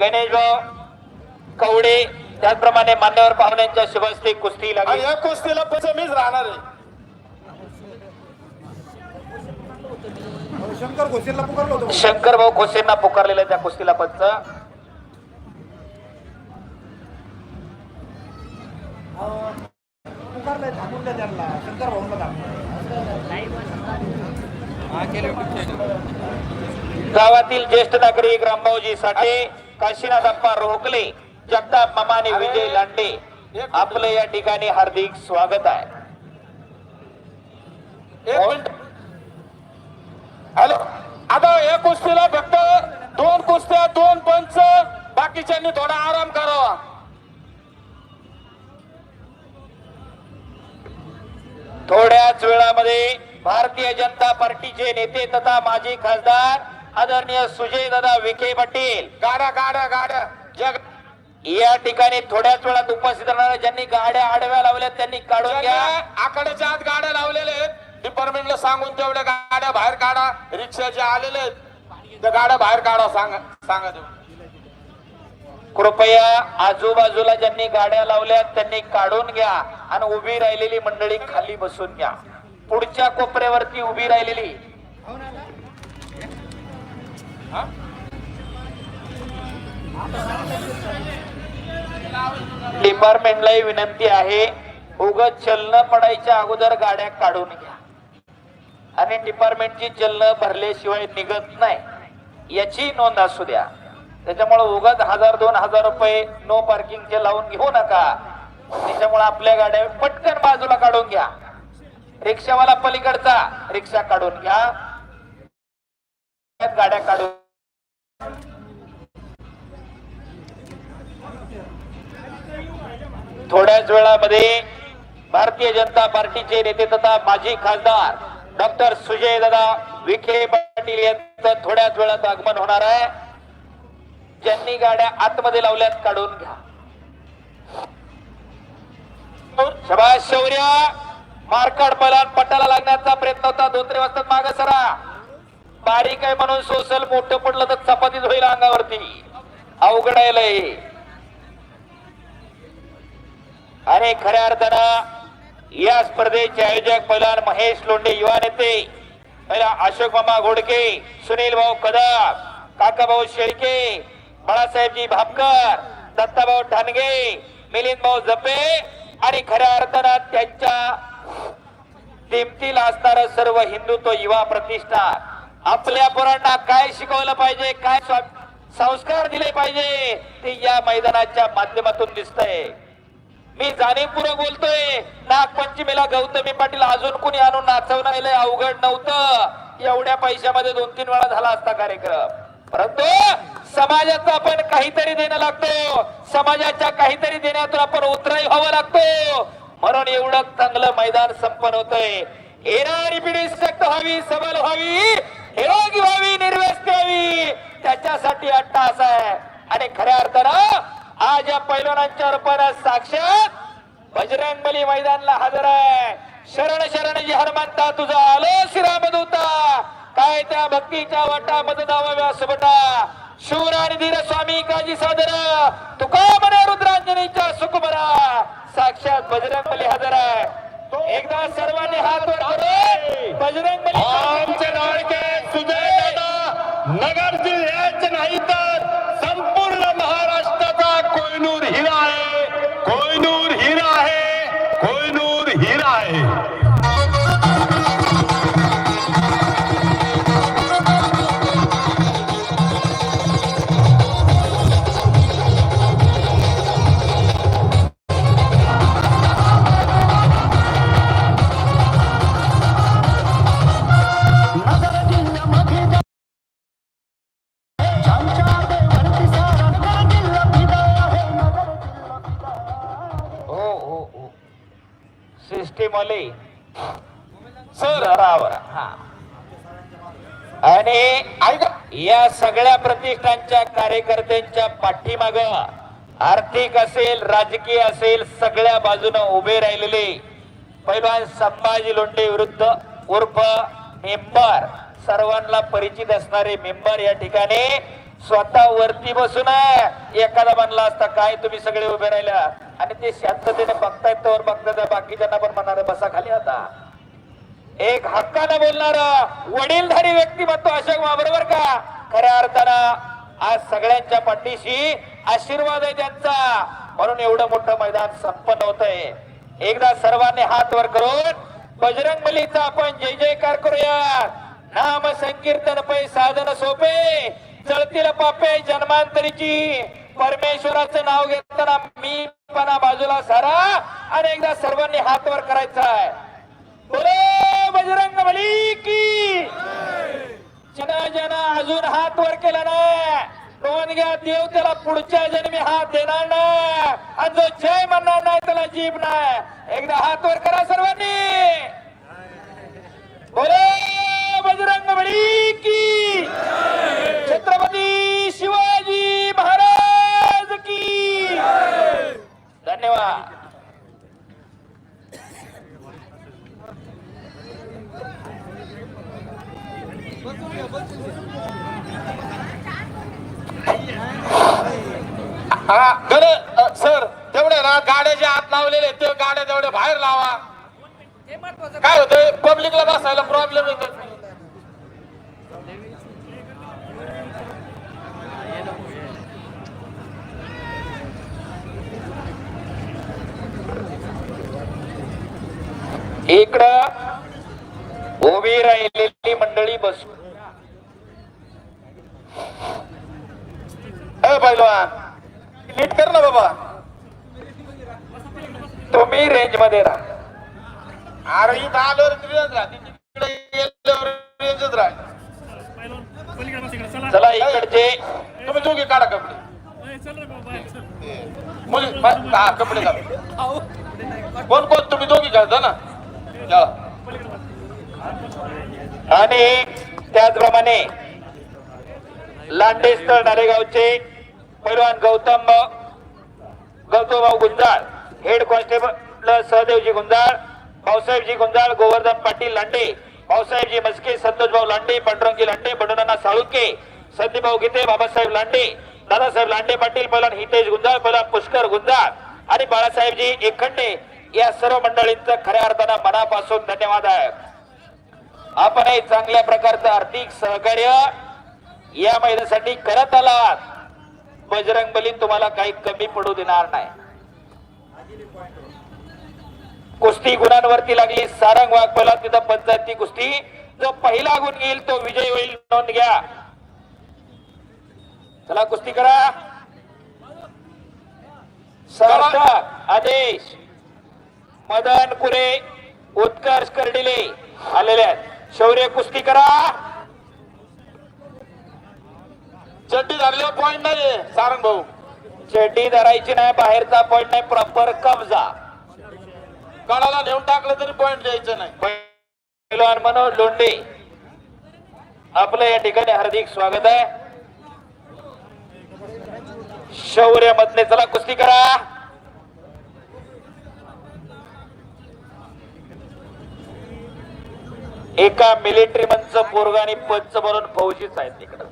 गणेशभाऊ कवडे त्याचप्रमाणे मान्यवर पाहुण्यांच्या शुभस्ते कुस्ती आणि लागली या कुस्तीला पंच मीच राहणार आहे. शंकर घोषेला पुकारलं होतं शंकर भाऊ खोसेंना पुकारलेलं त्या कुस्तीला पंच पुकारलंय थांबून द्या त्यांना. शंकर भाऊंना गावातील ज्येष्ठ नागरिक रामभाऊजी साठे काशीनाथ अप्पा रोहकले जगताप मामा आणि विजय लांडे. आपलं या ठिकाणी हार्दिक स्वागत आहे. मिनिट. हॅलो. आता या कुस्तीला फक्त दोन कुस्त्या दोन पंच बाकीच्यांनी थोडा आराम करावा. थोड्याच वेळामध्ये भारतीय जनता पार्टीचे नेते तथा माजी खासदार आदरणीय सुजय दादा विखे पाटील. गाड्या गाड्या गाड्या जग या ठिकाणी थोड्याच वेळात उपस्थित राहणाऱ्या ज्यांनी गाड्या आडव्या लावल्या त्यांनी काढून घ्या. आकड्याच्या आत गाड्या लावलेल्या आहेत डिपार्टमेंटला सांगून तेवढ्या गाड्या बाहेर काढा रिक्षाचे आलेले आहेत. त्या गाड्या बाहेर काढा सांगा सांगा कृपया आजूबाजूला ज्यांनी गाड्या लावल्या त्यांनी काढून घ्या आणि उभी राहिलेली मंडळी खाली बसून घ्या. पुढच्या कोपऱ्यावरती उभी राहिलेली? डिपार्टमेंटलाही विनंती आहे उगत चलन पडायच्या अगोदर गाड्या काढून घ्या. आणि डिपार्टमेंटची चलन भरल्याशिवाय निघत नाही याची नोंद असू द्या. त्याच्यामुळे उगत हजार दोन हजार रुपये नो पार्किंगचे लावून घेऊ नका. त्याच्यामुळे आपल्या गाड्या पटकन बाजूला काढून घ्या. रिक्षावाला पलीकडचा रिक्षा काढून घ्या. गाड्या काढून थोड्याच वेळामध्ये भारतीय जनता पार्टीचे नेते तथा माजी खासदार डॉक्टर सुजय दादा विखे पाटील यांचं थोड्याच वेळात आगमन होणार आहे. ज्यांनी गाड्या आतमध्ये लावल्यात काढून घ्या. शबाज शौर्य मारकाड बलात पटाला लागण्याचा प्रयत्न होता. दोन त्रे वाजता माग सरा. बारीक आहे म्हणून सोसल मोठं पडलं तर चपातीच होईल अंगावरती. अवघड आहे आणि खऱ्या अर्थानं या स्पर्धेचे आयोजक पैलवान महेश लोंडे युवा नेते पहिला अशोक मामा घोडके सुनील भाऊ कदम काकाभाऊ शेळके बाळासाहेबजी भापकर दत्ताभाऊ ठाणगे मिलिंद भाऊ जपे आणि खऱ्या अर्थानं त्यांच्या दिमतील असणार सर्व हिंदुत्व युवा प्रतिष्ठान आपल्या पोरांना काय शिकवलं पाहिजे काय संस्कार दिले पाहिजे ते या मैदानाच्या माध्यमातून दिसतंय. मी जाणीवपूर्वक बोलतोय. नागपंचमीला गौतमी पाटील अजून कुणी आणून नाचवणं अवघड नव्हतं. एवढ्या पैशामध्ये दोन तीन वेळा झाला असता कार्यक्रम. परंतु समाजाचं आपण काहीतरी देणं लागतो. समाजाच्या काहीतरी देण्यातून आपण उतराई व्हावं लागतो. म्हणून एवढं चांगलं मैदान संपन्न होतंय. येणारी पिढी सक्त व्हावी सबल व्हावी निरोगी व्हावी निर्व्यस्त व्हावी. त्याच्यासाठी अट्टा असा आहे. आणि खऱ्या अर्थानं आज या पैलवानांच्या रूपानं साक्षात बजरंग बली मैदानला हजर आहे. शरण शरण जी हनुमंता तुझा आलो श्रीरामदूता. काय त्या भक्तीच्या वाटा मत सुबटा शूर आणि धीर स्वामी काजी सादर. तुका मने रुद्रांजनीच्या सुकुमरा. साक्षात बजरंग बली हजर आहे. एकदा सर्वांनी हात वर करून बजरंग बली आमचे लाडके सुजय दादा नगर high. सर हा. आणि या सगळ्या प्रतिष्ठानच्या कार्यकर्त्यांच्या पाठीमाग आर्थिक असेल राजकीय असेल सगळ्या बाजूनं उभे राहिलेले पैलवान संभाजी लोंढे विरुद्ध उर्फ मेंबर सर्वांना परिचित असणारे मेंबर या ठिकाणी स्वतः वरती बसून एखादा म्हणला असता काय तुम्ही सगळे उभे राहिल्या आणि ते शांततेने बघतायत तर बघतात बाकीच्यांना पण म्हणणार बसा खाली आता. एक हक्कानं बोलणार वडीलधारी व्यक्तिमत्व अशोक बरोबर का? खऱ्या अर्थानं आज सगळ्यांच्या पाठीशी आशीर्वाद आहे त्यांचा. म्हणून एवढं मोठं मैदान संपन्न होत आहे एकदा सर्वांनी हात वर करून बजरंग बलीचा आपण जय जयकार करूया. नाम संकीर्तन पै साधन सोपे. चळतील पापे जन्मांतरीची. परमेश्वराचं नाव घेताना मी पणा बाजूला सारा. आणि एकदा सर्वांनी हात वर करायचा आहे. बोले! बजरंग बली की! जना जना अजून हात वर केला ना नोंद घ्या देव त्याला पुढच्या जन्मी हात देणार ना आणि जो जय म्हणणार नाही त्याला जीभ नाही. एकदा हात वर करा सर्वांनी. बोले बजरंग बली की! छत्रपती शिवाजी महाराज की धन्यवाद हा सर तेवढे ना गाड्या जे आत लावलेले ते गाड्या तेवढे बाहेर लावा. काय होतंय? पब्लिकला बसायला प्रॉब्लेम येतो इकडं उभी राहिलेली मंडळी बसू. ए पहिलवान नीट कर ना बाबा. तुम्ही रेंजमध्ये राहा. अरे इथं रेंजच राहते चला इकडचे. तुम्ही दोघे काढा कपडे. कपडे कोण कोण? तुम्ही दोघी काढता ना. आणि त्याचप्रमाणे लांडेस्थळ नारेगावचे पैलवान गौतम गौतम भाऊ गुंजाळ हेड कॉन्स्टेबल सहदेवजी गुंजाळ भाऊसाहेबजी गुंजाळ गोवर्धन पाटील लांडे भाऊसाहेबजी मस्के संतोष भाऊ लांडे पांडुरंगी लांडे बंडुनाना साळुके संदीप भाऊ गीते बाबासाहेब लांडे दादासाहेब लांडे पाटील पैलवान हितेश गुंजाळ पैलवान पुष्कर गुंजाळ आणि बाळासाहेबजी एकखंडे या सर्व मंडळींचं खऱ्या अर्थानं मनापासून धन्यवाद आहे. आपणही चांगल्या प्रकारचं आर्थिक सहकार्य या महिन्यासाठी करत आलात. बजरंग बली तुम्हाला काही कमी पडू देणार नाही. कुस्ती गुणांवरती लागली. सारंग वाघ तिथं पंचायती कुस्ती. जो पहिला गुण येईल तो विजय होईल नोंद घ्या. चला कुस्ती करा. सार्थक आदेश. मदन कुरे उत्कर्ष कर्डिले आलेले आहेत. शौर्य कुस्ती करा. पॉइंट नाही सारंग भाऊ. चेटी धरायची नाही बाहेरचा पॉईंट नाही प्रॉपर कब्जा. कळाला नेऊन टाकलं तरी पॉइंट द्यायचं नाही. पैलवान मनोज लोंडे आपलं या ठिकाणी हार्दिक स्वागत आहे. शौर्य मधले चला कुस्ती करा. एका मिलिटरी मनचं पोरगा आणि पंच म्हणून फौजीच आहेत तिकडं.